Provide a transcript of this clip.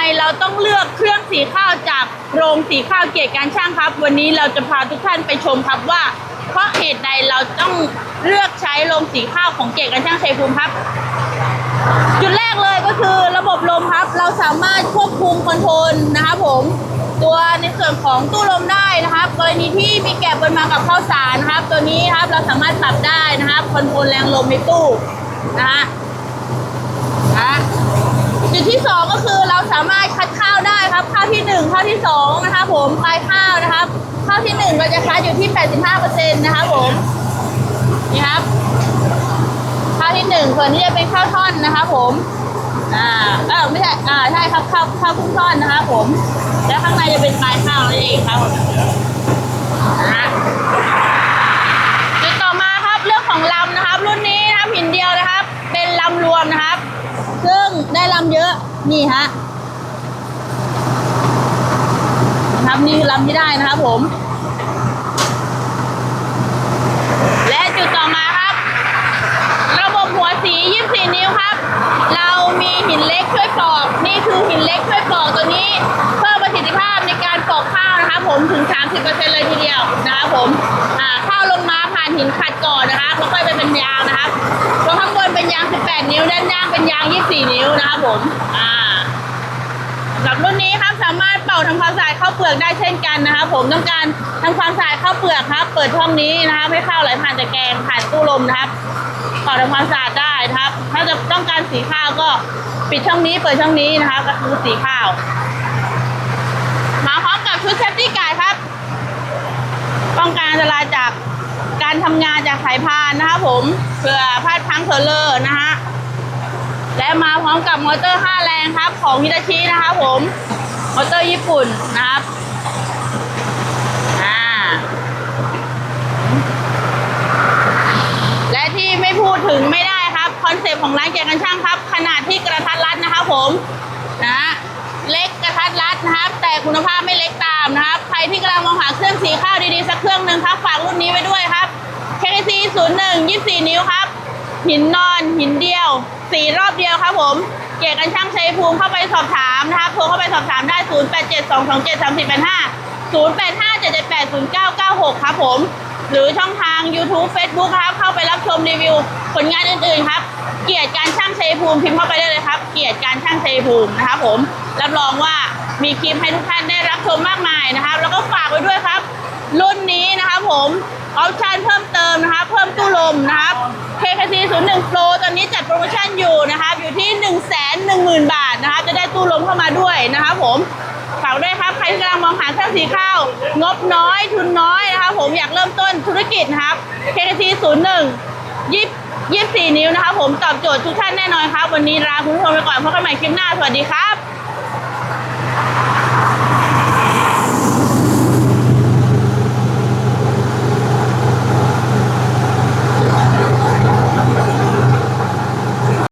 ไมเราต้องเลือกเครื่องสีข้าวจากโรงสีข้าวเกียรติการช่างครับ วันนี้เราจะพาทุกท่านไปชมครับว่า เพราะเหตุใดเราต้องเลือกใช้โรงสีข้าวของเกียรติการช่างชัยภูมิครับ จุดแรกเลยก็คือระบบลมครับ เราสามารถควบคุมคอนโทรลนะครับผมตัวในส่วนของตู้ลมได้นะครับกรณีที่มีแกะบนมากับข้าวสารนะครับ ตัวนี้ครับเราสามารถปรับได้นะครับคอนโทรลแรงลมในตู้นะฮะ จุดที่สองก็คือเราสามารถคัดข้าวได้ครับ ข้าวที่หนึ่งข้าวที่สองนะครับผมปลายข้าวนะครับ ข้าวที่หนึ่งเราจะคัดอยู่ที่ 85%นะครับผมนี่ครับ ข้าวที่หนึ่งส่วนนี้จะเป็นข้าวท่อนนะคะผมอ่าเออไม่ใช่อ่าใช่ครับข้าวข้าวครึ่งท่อนนะคะผม แล้วข้างในจะเป็นปลายข้าวนั่นเองครับผม ซึ่งได้ลำเยอะนี่ฮะนะครับนี่คือลำที่ได้นะครับผม และจุดต่อมาครับ ระบบหัวสี 24 นิ้วครับ เรามีหินเล็กช่วยปอกนี่คือหินเล็กช่วยปอกตัวนี้เพิ่มประสิทธิภาพในการปอกข้าวนะครับผมถึง 30%เลยทีเดียวนะครับผมข้าวลงมาผ่านหินขัดก่อนนะครั นิ้วด้านย่างเป็นยาง 24 นิ้วนะครับผมสำหรับรุ่นนี้ครับสามารถเป่าทำความสะอาดข้าวเปลือกได้เช่นกันนะครับผมต้องการทำความสะอาดข้าวเปลือกครับ เปิดช่องนี้นะครับให้ข้าวไหลผ่านตะแกรงผ่านตู้ลมนะครับเป่าทำความสะอาดได้ครับ ถ้าจะต้องการสีข้าวก็ปิดช่องนี้เปิดช่องนี้นะครับ ก็คือสีข้าว มาพร้อมกับชุดเซฟตี้การ์ครับป้องกันอันตรายจากการทำงานจากสายพานนะครับผมเผื่อพลาดพังเผลอเลอร์นะฮะ และมาพร้อมกับมอเตอร์ 5 แรงครับ ของฮิตาชินะครับผมมอเตอร์ญี่ปุ่นนะครับอ่าและที่ไม่พูดถึงไม่ได้ครับคอนเซปต์ของร้านเกียร์กันช่างครับ ขนาดที่กระทัดรัดนะครับผมนะเล็กกระทัดรัดนะครับ แต่คุณภาพไม่เล็กตามนะครับ ใครที่กำลังมองหาเครื่องสีข้าวดีๆ สักเครื่องหนึ่งครับ ฝากรุ่นนี้ไว้ด้วยครับ KC 01 24 นิ้วครับ หินนอนหินเดียว สีรอบเดียวครับผม เกียรติกันช่างชัยภูมิเข้าไปสอบถามนะครับโทรเข้าไปสอบถามได้ 0 8 7 2 2 7 3 4 8 5 0 8 5 7 7 8 0 9 9 6 ครับผม หรือช่องทาง YouTube Facebook ครับ เข้าไปรับชมรีวิว ผลงานอื่นๆครับ เกียรติการช่างชัยภูมิพิมพ์เข้าไปได้เลยครับ เกียรติการช่างชัยภูมินะครับผม รับรองว่ามีคลิปให้ทุกท่านได้รับชมมากมายนะครับ แล้วก็ฝากไว้ด้วยครับ รุ่นนี้นะครับผม ออปชั่นเพิ่มเติมนะครับเพิ่มตู้ลมนะครับ KKC 01 Pro ตอนนี้จัดโปรโมชั่นอยู่นะคะอยู่ที่ 1 1 0 0 0 0 บาทนะคะ จะได้ตู้ลมเข้ามาด้วยนะคะผมฝากด้วยครับ ใครที่กำลังมองหาเครื่องสีข้าว งบน้อยทุนน้อยนะคะผมอยากเริ่มต้นธุรกิจนะครับ KKC 01ยี่ยี่สี่นิ้วนะคะผมตอบโจทย์ทุกท่านแน่นอนครับ วันนี้ลาคุณผู้ชมไปก่อนพบกันใหม่คลิปหน้า สวัสดีครับ